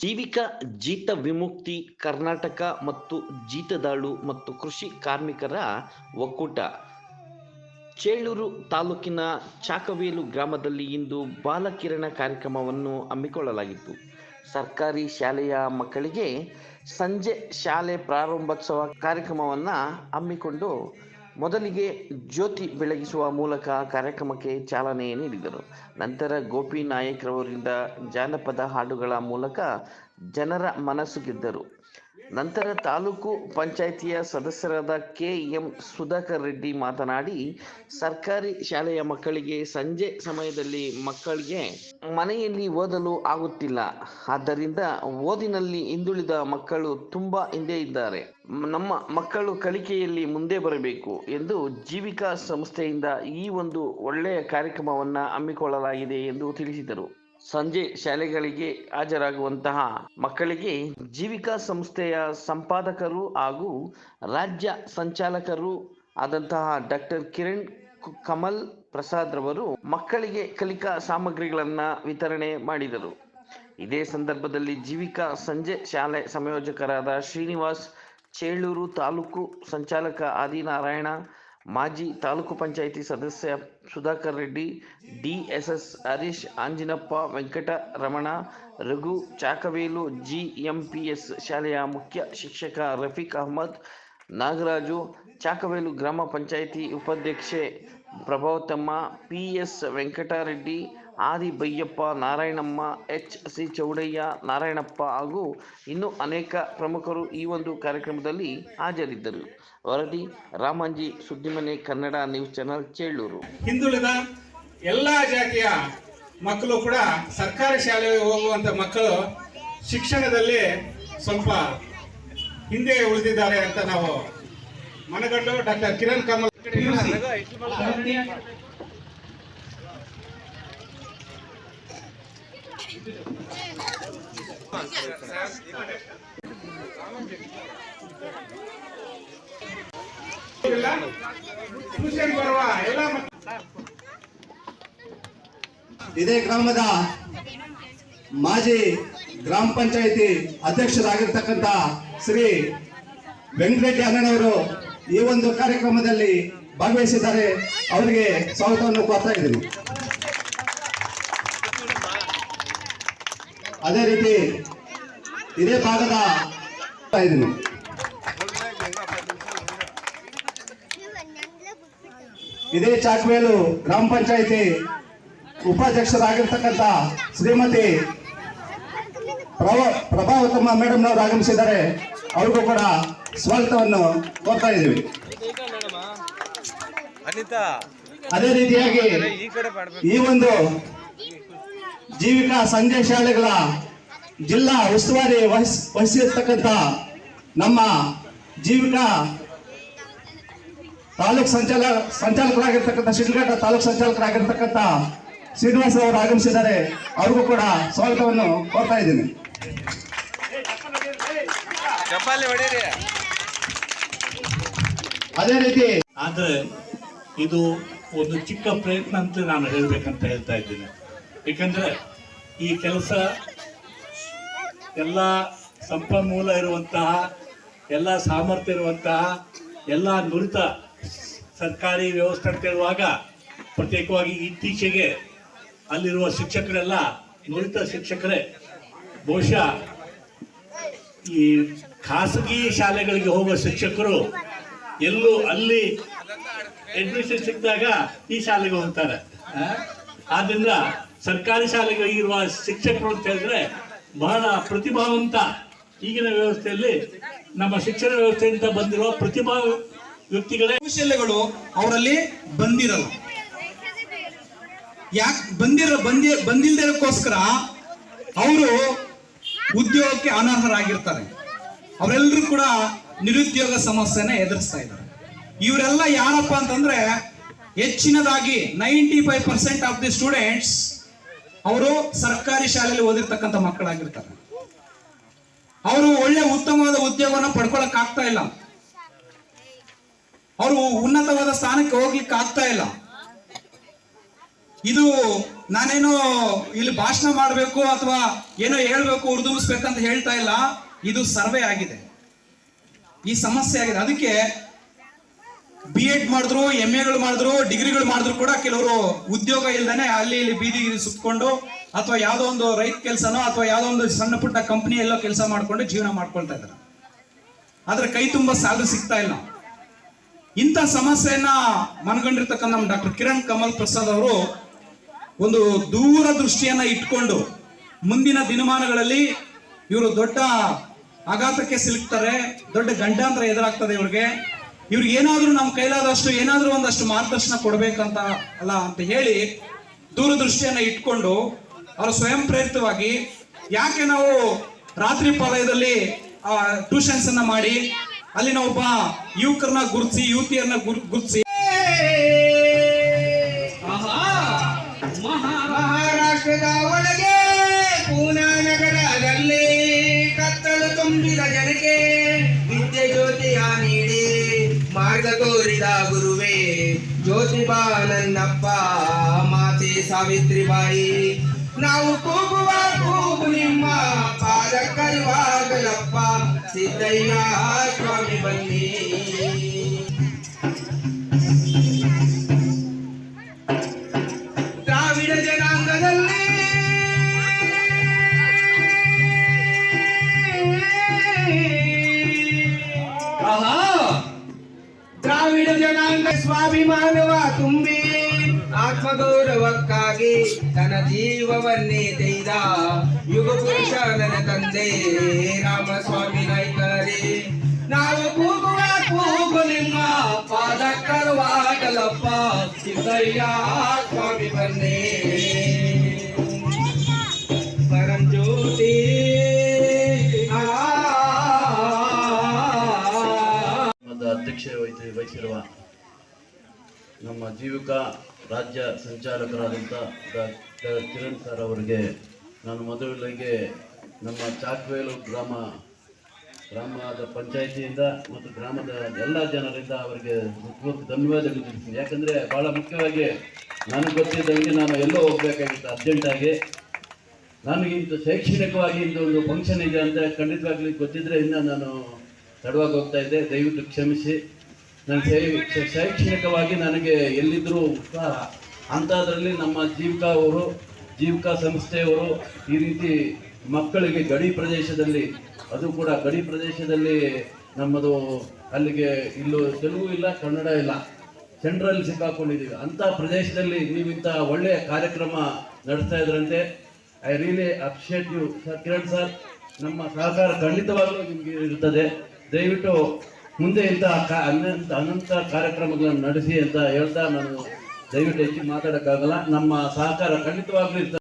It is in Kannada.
ಜೀವಿಕ ಜೀತ ವಿಮುಕ್ತಿ ಕರ್ನಾಟಕ ಮತ್ತು ಜೀತದಾಳು ಮತ್ತು ಕೃಷಿ ಕಾರ್ಮಿಕರ ಒಕ್ಕೂಟ. ಚೇಳೂರು ತಾಲೂಕಿನ ಚಾಕವೇಲು ಗ್ರಾಮದಲ್ಲಿ ಇಂದು ಬಾಲಕಿರಣ ಕಾರ್ಯಕ್ರಮವನ್ನು ಹಮ್ಮಿಕೊಳ್ಳಲಾಗಿತ್ತು. ಸರ್ಕಾರಿ ಶಾಲೆಯ ಮಕ್ಕಳಿಗೆ ಸಂಜೆ ಶಾಲೆ ಪ್ರಾರಂಭೋತ್ಸವ ಕಾರ್ಯಕ್ರಮವನ್ನು ಹಮ್ಮಿಕೊಂಡು ಮೊದಲಿಗೆ ಜ್ಯೋತಿ ಬೆಳಗಿಸುವ ಮೂಲಕ ಕಾರ್ಯಕ್ರಮಕ್ಕೆ ಚಾಲನೆ ನೀಡಿದರು. ನಂತರ ಗೋಪಿ ನಾಯಕ್ ರವರಿಂದ ಜಾನಪದ ಹಾಡುಗಳ ಮೂಲಕ ಜನರ ಮನಸ್ಸು ಗೆದ್ದರು. ನಂತರ ತಾಲೂಕು ಪಂಚಾಯಿತಿಯ ಸದಸ್ಯರಾದ ಕೆ ಎಂ ಸುಧಾಕರ್ ರೆಡ್ಡಿ ಮಾತನಾಡಿ, ಸರ್ಕಾರಿ ಶಾಲೆಯ ಮಕ್ಕಳಿಗೆ ಸಂಜೆ ಸಮಯದಲ್ಲಿ ಮಕ್ಕಳಿಗೆ ಮನೆಯಲ್ಲಿ ಓದಲು ಆಗುತ್ತಿಲ್ಲ. ಆದ್ದರಿಂದ ಓದಿನಲ್ಲಿ ಹಿಂದುಳಿದ ಮಕ್ಕಳು ತುಂಬ ಹಿಂದೆ ಇದ್ದಾರೆ. ನಮ್ಮ ಮಕ್ಕಳು ಕಲಿಕೆಯಲ್ಲಿ ಮುಂದೆ ಬರಬೇಕು ಎಂದು ಜೀವಿಕಾ ಸಂಸ್ಥೆಯಿಂದ ಈ ಒಂದು ಒಳ್ಳೆಯ ಕಾರ್ಯಕ್ರಮವನ್ನು ಹಮ್ಮಿಕೊಳ್ಳಲಾಗಿದೆ ಎಂದು ತಿಳಿಸಿದರು. ಸಂಜೆ ಶಾಲೆಗಳಿಗೆ ಹಾಜರಾಗುವಂತಹ ಮಕ್ಕಳಿಗೆ ಜೀವಿಕಾ ಸಂಸ್ಥೆಯ ಸಂಪಾದಕರು ಹಾಗೂ ರಾಜ್ಯ ಸಂಚಾಲಕರು ಆದಂತಹ ಡಾಕ್ಟರ್ ಕಿರಣ್ ಕಮಲ್ ಪ್ರಸಾದ್ ರವರು ಮಕ್ಕಳಿಗೆ ಕಲಿಕಾ ಸಾಮಗ್ರಿಗಳನ್ನು ವಿತರಣೆ ಮಾಡಿದರು. ಇದೇ ಸಂದರ್ಭದಲ್ಲಿ ಜೀವಿಕಾ ಸಂಜೆ ಶಾಲೆ ಸಂಯೋಜಕರಾದ ಶ್ರೀನಿವಾಸ್ ಚೇಳೂರು ತಾಲೂಕು ಸಂಚಾಲಕ ಆದಿನಾರಾಯಣ ಮಾಜಿ ತಾಲೂಕು ಪಂಚಾಯಿತಿ ಸದಸ್ಯ ಸುಧಾಕರ್ ರೆಡ್ಡಿ, ಡಿಎಸ್ಎಸ್ ಹರೀಶ್, ಆಂಜಿನಪ್ಪ ವೆಂಕಟ ವೆಂಕಟರಮಣ ರಘು ಚಾಕವೇಲು, ಜಿಎಂಪಿಎಸ್ ಶಾಲೆಯ ಮುಖ್ಯ ಶಿಕ್ಷಕ ರಫೀಕ್ ಅಹಮದ್, ನಾಗರಾಜು ಚಾಕವೇಲು ಗ್ರಾಮ ಪಂಚಾಯಿತಿ ಉಪಾಧ್ಯಕ್ಷೆ ಪ್ರಭಾವತಮ್ಮ P S Venkatareddy Adi Byappa Narayanamma H. C. Chowdaiah Narayanappa ಹಾಗೂ ಇನ್ನೂ ಅನೇಕ ಪ್ರಮುಖರು ಈ ಒಂದು ಕಾರ್ಯಕ್ರಮದಲ್ಲಿ ಹಾಜರಿದ್ದರು. ವರದಿ ರಾಮಾಂಜಿ ಸುದ್ದಿಮನೆ ಕನ್ನಡ ನ್ಯೂಸ್ ಚಾನೆಲ್ ಚೇಳೂರು. ಹಿಂದುಳಿದ ಎಲ್ಲ ಜಾತಿಯ ಮಕ್ಕಳು ಕೂಡ ಸರ್ಕಾರಿ ಶಾಲೆಗೆ ಹೋಗುವಂತ ಮಕ್ಕಳು ಶಿಕ್ಷಣದಲ್ಲಿ ಸ್ವಲ್ಪ ಹಿಂದೆ ಉಳಿದಿದ್ದಾರೆ ಅಂತ ನಾವು ಮನಗಂಡು ಡಾಕ್ಟರ್ ಕಿರಣ್ ಕಮಲ್ ಟ್ಯೂಷನ್ ಬರುವ ಎಲ್ಲ ಮಕ್ಕಳು ಇದೇ ಗ್ರಾಮದ ಮಾಜಿ ಗ್ರಾಮ ಪಂಚಾಯಿತಿ ಅಧ್ಯಕ್ಷರಾಗಿರ್ತಕ್ಕಂಥ ಶ್ರೀ ವೆಂಕಟರೆಡ್ಡಿ ಅಣ್ಣನವರು ಈ ಒಂದು ಕಾರ್ಯಕ್ರಮದಲ್ಲಿ ಭಾಗವಹಿಸಿದ್ದಾರೆ. ಅವರಿಗೆ ಸ್ವಾಗತವನ್ನು ಕೋರ್ತಾ ಇದ್ದೀನಿ. ಅದೇ ರೀತಿ ಇದೇ ಭಾಗದ ಇದೇ ಚಾಕ್ವೇಲು ಗ್ರಾಮ ಪಂಚಾಯಿತಿ ಉಪಾಧ್ಯಕ್ಷರಾಗಿರ್ತಕ್ಕಂಥ ಶ್ರೀಮತಿ ಪ್ರಭ ಪ್ರಭಾವತಮ್ಮ ಮೇಡಮ್ನವರು ಆಗಮಿಸಿದ್ದಾರೆ. ಅವ್ರಿಗೂ ಕೂಡ ಸ್ವಾಗತವನ್ನು ಕೋರ್ತಾ ಇದ್ದೀವಿ. ಅದೇ ರೀತಿಯಾಗಿ ಈ ಒಂದು ಜೀವಿಕಾ ಸಂಜೆ ಶಾಲೆಗಳ ಜಿಲ್ಲಾ ಉಸ್ತುವಾರಿ ವಹಿಸ್ ವಹಿಸಿರ್ತಕ್ಕಂಥ ನಮ್ಮ ಜೀವಿಕಾ ತಾಲೂಕ್ ಸಂಚಾಲ ಸಂಚಾಲಕರಾಗಿರ್ತಕ್ಕಂಥ ಶಿಡ್ಲಘಟ್ಟ ತಾಲೂಕ್ ಸಂಚಾಲಕರಾಗಿರ್ತಕ್ಕಂಥ ಶ್ರೀನಿವಾಸ ಅವರು ಆಗಮಿಸಿದ್ದಾರೆ. ಅವ್ರಿಗೂ ಕೂಡ ಸ್ವಾಗತವನ್ನು ಕೋರ್ತಾ ಇದ್ದೀನಿ. ಅದೇ ರೀತಿ ಆದ್ರೆ ಇದು ಒಂದು ಚಿಕ್ಕ ಪ್ರಯತ್ನ ಅಂತ ನಾನು ಹೇಳ್ಬೇಕಂತ ಹೇಳ್ತಾ ಇದ್ದೀನಿ. ಏಕೆಂದರೆ ಈ ಕೆಲಸ ಎಲ್ಲ ಸಂಪನ್ಮೂಲ ಇರುವಂತಹ, ಎಲ್ಲ ಸಾಮರ್ಥ್ಯ ಇರುವಂತಹ, ಎಲ್ಲ ನುರಿತ ಸರ್ಕಾರಿ ವ್ಯವಸ್ಥೆ ಅಂತ ಹೇಳುವಾಗ ಪ್ರತ್ಯೇಕವಾಗಿ ಇತ್ತೀಚೆಗೆ ಅಲ್ಲಿರುವ ಶಿಕ್ಷಕರೆಲ್ಲ, ನುರಿತ ಶಿಕ್ಷಕರೇ, ಬಹುಶಃ ಈ ಖಾಸಗಿ ಶಾಲೆಗಳಿಗೆ ಹೋಗುವ ಶಿಕ್ಷಕರು ಎಲ್ಲೂ ಅಲ್ಲಿ ಅಡ್ಮಿಷನ್ ಸಿಕ್ಕಿದಾಗ ಈ ಶಾಲೆಗೆ ಹೋಗ್ತಾರೆ ಆ? ಸರ್ಕಾರಿ ಶಾಲೆಗಳಿರುವ ಶಿಕ್ಷಕರು ಅಂತ ಹೇಳಿದ್ರೆ ಬಹಳ ಪ್ರತಿಭಾವಂತ ಈಗಿನ ವ್ಯವಸ್ಥೆಯಲ್ಲಿ ನಮ್ಮ ಶಿಕ್ಷಣ ವ್ಯವಸ್ಥೆಯಿಂದ ಬಂದಿರುವ ಪ್ರತಿಭಾ ವ್ಯಕ್ತಿಗಳೇ ಕೌಶಲ್ಯಗಳು ಅವರಲ್ಲಿ ಬಂದಿರಲ್ಲ. ಯಾಕೆ ಬಂದಿರ ಬಂದಿ ಬಂದಿಲ್ದಿರೋಕ್ಕೋಸ್ಕರ ಅವರು ಉದ್ಯೋಗಕ್ಕೆ ಅನರ್ಹರಾಗಿರ್ತಾರೆ. ಅವರೆಲ್ಲರೂ ಕೂಡ ನಿರುದ್ಯೋಗ ಸಮಸ್ಯೆನ ಎದುರಿಸ್ತಾ ಇದ್ದಾರೆ. ಇವರೆಲ್ಲ ಯಾರಪ್ಪ ಅಂತಂದ್ರೆ ಹೆಚ್ಚಿನದಾಗಿ ninety five percent of the students ಅವರು ಸರ್ಕಾರಿ ಶಾಲೆಯಲ್ಲಿ ಓದಿರ್ತಕ್ಕಂಥ ಮಕ್ಕಳಾಗಿರ್ತಾರೆ. ಅವರು ಒಳ್ಳೆ ಉತ್ತಮವಾದ ಉದ್ಯೋಗವನ್ನು ಪಡ್ಕೊಳಕ್ ಆಗ್ತಾ ಇಲ್ಲ. ಅವರು ಉನ್ನತವಾದ ಸ್ಥಾನಕ್ಕೆ ಹೋಗ್ಲಿಕ್ಕೆ ಆಗ್ತಾ ಇಲ್ಲ. ಇದು ನಾನೇನೋ ಇಲ್ಲಿ ಭಾಷಣ ಮಾಡಬೇಕು ಅಥವಾ ಏನೋ ಹೇಳ್ಬೇಕು ಉರ್ದುಂಬಿಸ್ಬೇಕಂತ ಹೇಳ್ತಾ ಇಲ್ಲ. ಇದು ಸರ್ವೆ ಆಗಿದೆ. ಈ ಸಮಸ್ಯೆ ಆಗಿದೆ. ಅದಕ್ಕೆ ಬಿ ಎಡ್ ಮಾಡಿದ್ರು ಎಂ ಎಗಳು ಮಾಡಿದ್ರು, ಡಿಗ್ರಿಗಳು ಮಾಡಿದ್ರು ಕೂಡ ಕೆಲವರು ಉದ್ಯೋಗ ಇಲ್ದೇನೆ ಅಲ್ಲಿ ಇಲ್ಲಿ ಬೀದಿ ಸುತ್ಕೊಂಡು ಅಥವಾ ಯಾವುದೋ ಒಂದು ರೈತ ಕೆಲಸನೋ ಅಥವಾ ಯಾವುದೋ ಒಂದು ಸಣ್ಣ ಪುಟ್ಟ ಕಂಪ್ನಿ ಎಲ್ಲೋ ಕೆಲಸ ಮಾಡ್ಕೊಂಡು ಜೀವನ ಮಾಡ್ಕೊಳ್ತಾ ಇದ್ದಾರೆ. ಆದ್ರೆ ಕೈ ತುಂಬ ಸ್ಯಾಲ್ರಿ ಸಿಗ್ತಾ ಇಲ್ಲ. ಇಂಥ ಸಮಸ್ಯೆಯನ್ನ ಮನಗಂಡಿರ್ತಕ್ಕಂಥ ನಮ್ಮ ಡಾಕ್ಟರ್ ಕಿರಣ್ ಕಮಲ್ ಪ್ರಸಾದ್ ಅವರು ಒಂದು ದೂರದೃಷ್ಟಿಯನ್ನ ಇಟ್ಕೊಂಡು ಮುಂದಿನ ದಿನಮಾನಗಳಲ್ಲಿ ಇವರು ದೊಡ್ಡ ಆಘಾತಕ್ಕೆ ಸಿಲುಕ್ತಾರೆ, ದೊಡ್ಡ ಗಂಡಾಂತರ ಎದುರಾಗ್ತದೆ ಇವ್ರಿಗೆ. ಇವ್ರಿಗೆ ಏನಾದ್ರೂ ನಮ್ಮ ಕೈಲಾದಷ್ಟು, ಏನಾದ್ರೂ ಒಂದಷ್ಟು ಮಾರ್ಗದರ್ಶನ ಕೊಡಬೇಕಂತ ಅಲ್ಲ ಅಂತ ಹೇಳಿ ದೂರದೃಷ್ಟಿಯನ್ನ ಇಟ್ಕೊಂಡು ಅವರು ಸ್ವಯಂ ಪ್ರೇರಿತವಾಗಿ ಯಾಕೆ ನಾವು ರಾತ್ರಿ ಪಾಲಯದಲ್ಲಿ ಟ್ಯೂಷನ್ಸ್ ಅನ್ನ ಮಾಡಿ, ಅಲ್ಲಿನ ಒಬ್ಬ ಯುವಕರನ್ನ ಗುರುತಿಸಿ, ಯುವತಿಯರನ್ನ ಗುರುತಿಸಿ ಜ್ಯೋತಿಬಾ ನನ್ನಪ್ಪ ಮಾತೆ ಸಾವಿತ್ರಿಬಾಯಿ. ನಾವು ಕೂಗುವ ಕೂಗು ನಿಮ್ಮ ಪಾದ ಕರುವಾಗಲಪ್ಪ ಸಿದ್ದಯ್ಯ ಸ್ವಾಮಿ ಬನ್ನಿ. ಸ್ವಾಭಿಮಾನವ ತುಂಬಿ ಆತ್ಮಗೌರವಕ್ಕಾಗಿ ತನ್ನ ಜೀವವನ್ನೇ ತೆಯ್ದ ಯುಗ ಪುರುಷ ನನ್ನ ತಂದೆ ರಾಮಸ್ವಾಮಿ ನಾಯ್ಕರೇ. ನಾವು ಕೂಗುವ ಕೂಗು ನಿಮ್ಮ ಪಾದ ಕರುವಾಗಲಪ್ಪ ಸಿದ್ದಯ್ಯ ಸ್ವಾಮಿ ಬನ್ನೇ ನಮ್ಮ ಜೀವಿಕಾ ರಾಜ್ಯ ಸಂಚಾಲಕರಾದಂಥ ಕಿರಣ್ ಸರ್ ಅವರಿಗೆ ನಾನು ಮೊದಲಿಗೆ ನಮ್ಮ ಚಾಕ್ವೇಲು ಗ್ರಾಮ, ಗ್ರಾಮದ ಪಂಚಾಯಿತಿಯಿಂದ ಮತ್ತು ಗ್ರಾಮದ ಎಲ್ಲ ಜನರಿಂದ ಅವರಿಗೆ ಹೃತ್ಪೂರ್ವಕ ಧನ್ಯವಾದಗಳು ತಿಳಿಸ್ತೀನಿ. ಯಾಕಂದರೆ ಭಾಳ ಮುಖ್ಯವಾಗಿ ನನಗೆ ಗೊತ್ತಿದ್ದಂಗೆ ನಾನು ಎಲ್ಲೋ ಹೋಗಬೇಕಾಗಿತ್ತು ಅರ್ಜೆಂಟಾಗಿ ನಾನು ಇಂಥ ಶೈಕ್ಷಣಿಕವಾಗಿ ಇಂದು ಒಂದು ಫಂಕ್ಷನ್ ಇದೆ ಅಂತ ಖಂಡಿತವಾಗ್ಲಿ ಗೊತ್ತಿದ್ದರೆ ಇನ್ನು ನಾನು ತಡವಾಗಿ ಹೋಗ್ತಾ ಇದ್ದೆ. ದಯವಿಟ್ಟು ಕ್ಷಮಿಸಿ. ನಾನು ಶೈ- ಶೈಕ್ಷಣಿಕವಾಗಿ ನನಗೆ ಎಲ್ಲಿದ್ದರೂ ಸಹ ಅಂಥದ್ರಲ್ಲಿ ನಮ್ಮ ಜೀವಿಕಾ ಅವರು, ಜೀವಿಕಾ ಸಂಸ್ಥೆಯವರು ಈ ರೀತಿ ಮಕ್ಕಳಿಗೆ ಗಡಿ ಪ್ರದೇಶದಲ್ಲಿ, ಅದು ಕೂಡ ಗಡಿ ಪ್ರದೇಶದಲ್ಲಿ ನಮ್ಮದು ಅಲ್ಲಿಗೆ ಇಲ್ಲೂ ತೆಲುಗು ಇಲ್ಲ, ಕನ್ನಡ ಇಲ್ಲ ಸೆಂಟ್ರಲ್ಲಿ ಸಿಕ್ಕಾಕೊಂಡಿದ್ದೀವಿ. ಅಂಥ ಪ್ರದೇಶದಲ್ಲಿ ನೀವು ಒಳ್ಳೆಯ ಕಾರ್ಯಕ್ರಮ ನಡೆಸ್ತಾ ಇದ್ರಂತೆ, I really appreciate you sir, Kiran sir, ನಮ್ಮ ಸಹಕಾರ ಖಂಡಿತವಾಗಲೂ ನಿಮಗೆ ಇರ್ತದೆ ದಯವಿಟ್ಟು ಮುಂದೆ ಇಂಥ ಅನಂತ ಅನಂತ ಕಾರ್ಯಕ್ರಮಗಳನ್ನು ನಡೆಸಿ ಅಂತ ಹೇಳ್ತಾ ನಾನು ದಯವಿಟ್ಟು ಹೆಚ್ಚು ಮಾತಾಡೋಕ್ಕಾಗಲ್ಲ. ನಮ್ಮ ಸಹಕಾರ ಖಂಡಿತವಾಗ್ಲೂ ಇರ್ತದೆ.